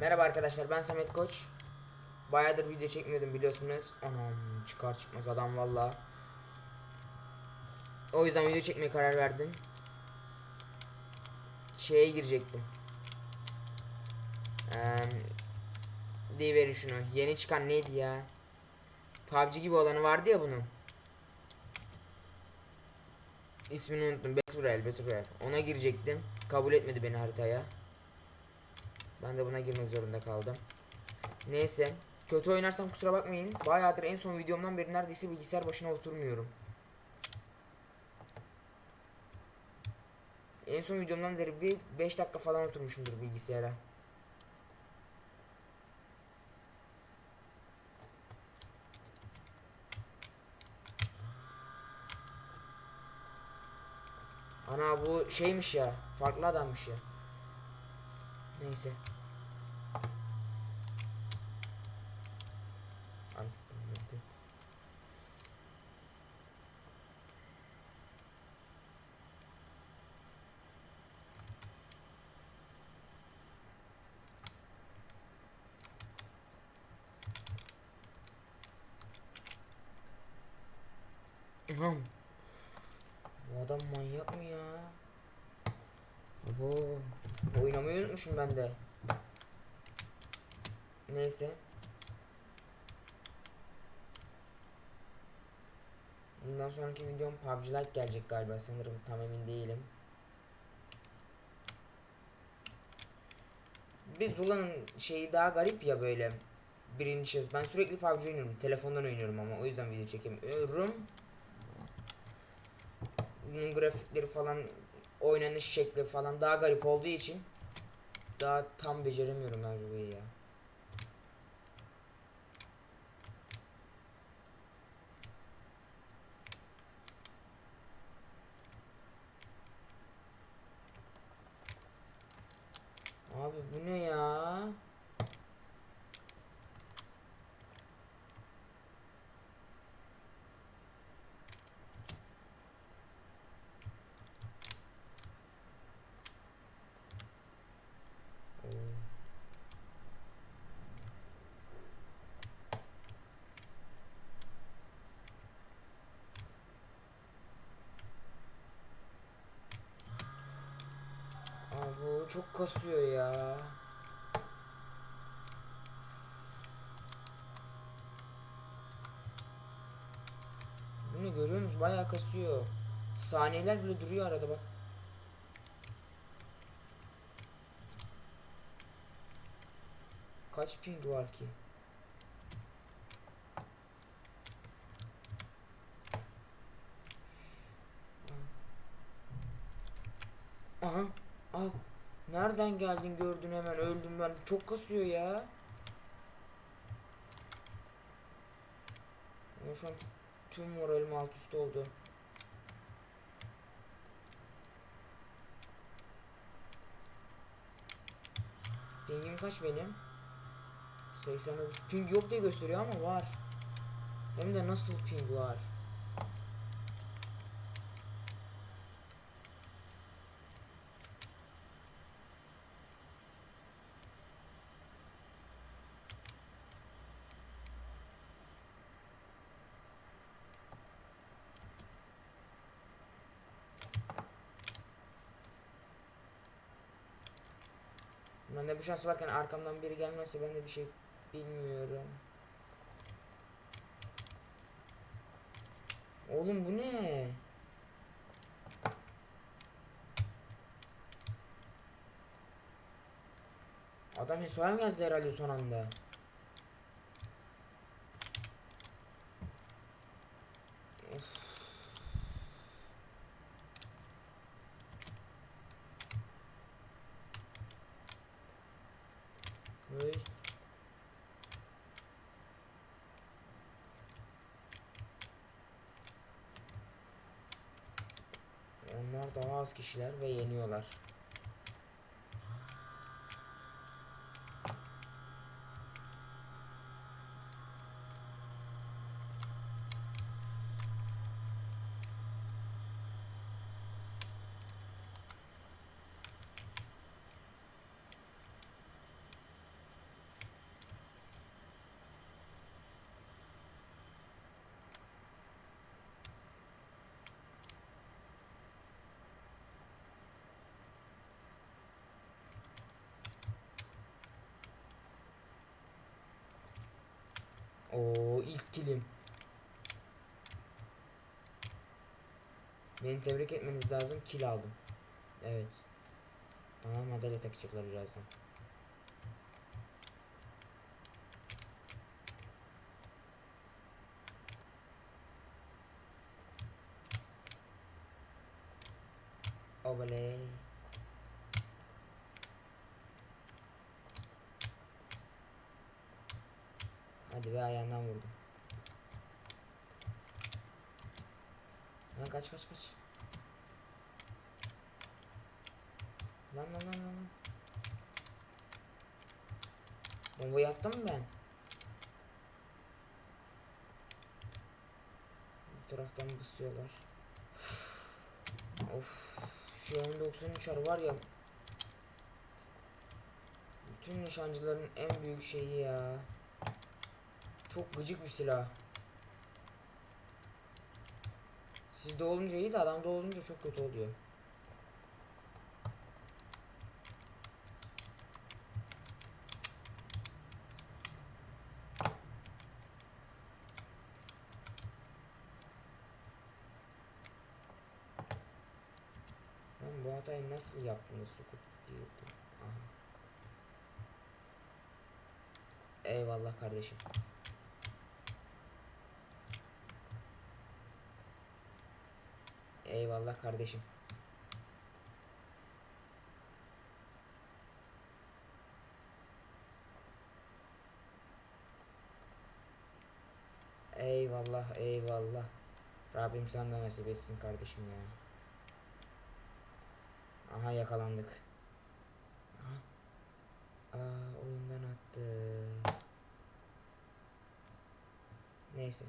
Merhaba arkadaşlar ben Samet Koç. Bayağıdır video çekmiyordum biliyorsunuz. Anam çıkar çıkmaz adam valla. O yüzden video çekmeye karar verdim. Şeye girecektim. Eee deyiverin şunu. Yeni çıkan neydi ya? PUBG gibi olanı vardı ya bunun. İsmini unuttum. Battle Royale, Battle Royale. Ona girecektim. Kabul etmedi beni haritaya. Ben de buna girmek zorunda kaldım. Neyse. Kötü oynarsam kusura bakmayın. Bayağıdır en son videomdan beri neredeyse bilgisayar başına oturmuyorum. En son videomdan beri bir 5 dakika falan oturmuşumdur bilgisayara. Ana bu şeymiş ya. Farklı adammış ya. Neyse. Bu adam manyak mı ya? Abo. Oynamayı unutmuşum ben de. Neyse. Bundan sonraki videom PUBG Lite gelecek galiba sanırım tam emin değilim. Bir Zula'nın şeyi daha garip ya böyle. Birinci şahıs. Ben sürekli PUBG oynuyorum. Telefondan oynuyorum ama o yüzden video çekemiyorum. Bunun grafikleri falan oynanış şekli falan daha garip olduğu için daha tam beceremiyorum bu ya. Abi bu ne ya? Oo. Abi o çok kasıyor ya. Bunu görüyor musunuz? Bayağı kasıyor. Saniyeler bile duruyor arada bak. Kaç ping var ki? Aha. Al. Nereden geldin gördün hemen öldüm ben. Çok kasıyor ya. Ama şu an tüm moralim alt üst oldu. Pingim kaç benim? 89 ping yok diye gösteriyor ama var. Hem de nasıl ping var? Ben de bu şans varken arkamdan biri gelmezse ben de bir şey bilmiyorum. Oğlum bu ne? Adam Hesoya mı yazdı herhalde son anda? Of. Hey. Onlar daha az kişiler ve yeniyorlar. İlk kilim. Beni tebrik etmeniz lazım. Kill aldım. Evet. Bana madalya takacaklar birazdan. Oley. Hadi be ayağından vurdum. Lan kaç kaç kaç. Lan lan lan lan. Bombayı attım mı ben? Bu taraftan basıyorlar. of. Şu M93'ler var ya. Bütün nişancıların en büyük şeyi ya. Çok gıcık bir silah. Sizde olunca iyi de adamda olunca çok kötü oluyor. Ben bu hatayı nasıl yaptım da sukut girdim. Aha. Eyvallah kardeşim. Eyvallah kardeşim. Eyvallah eyvallah. Rabbim sana da nasip etsin kardeşim ya. Aha yakalandık. Aha. Aa oyundan attı. Neyse.